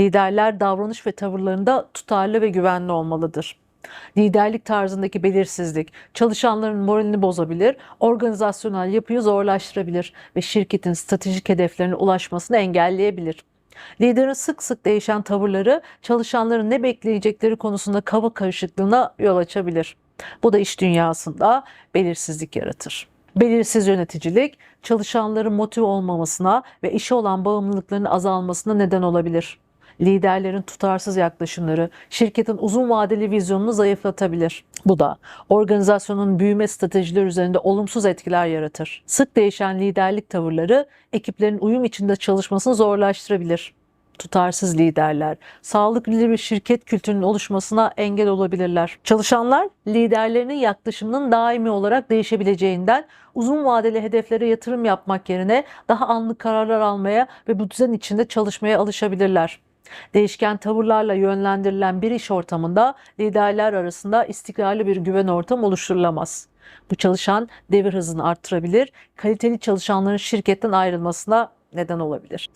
Liderler davranış ve tavırlarında tutarlı ve güvenli olmalıdır. Liderlik tarzındaki belirsizlik çalışanların moralini bozabilir, organizasyonel yapıyı zorlaştırabilir ve şirketin stratejik hedeflerine ulaşmasını engelleyebilir. Liderin sık sık değişen tavırları çalışanların ne bekleyecekleri konusunda kafa karışıklığına yol açabilir. Bu da iş dünyasında belirsizlik yaratır. Belirsiz yöneticilik çalışanların motive olmamasına ve işe olan bağımlılıklarının azalmasına neden olabilir. Liderlerin tutarsız yaklaşımları şirketin uzun vadeli vizyonunu zayıflatabilir. Bu da organizasyonun büyüme stratejileri üzerinde olumsuz etkiler yaratır. Sık değişen liderlik tavırları ekiplerin uyum içinde çalışmasını zorlaştırabilir. Tutarsız liderler, sağlıklı bir şirket kültürünün oluşmasına engel olabilirler. Çalışanlar liderlerinin yaklaşımının daimi olarak değişebileceğinden uzun vadeli hedeflere yatırım yapmak yerine daha anlık kararlar almaya ve bu düzen içinde çalışmaya alışabilirler. Değişken tavırlarla yönlendirilen bir iş ortamında liderler arasında istikrarlı bir güven ortamı oluşturulamaz. Bu çalışan devir hızını arttırabilir, kaliteli çalışanların şirketten ayrılmasına neden olabilir.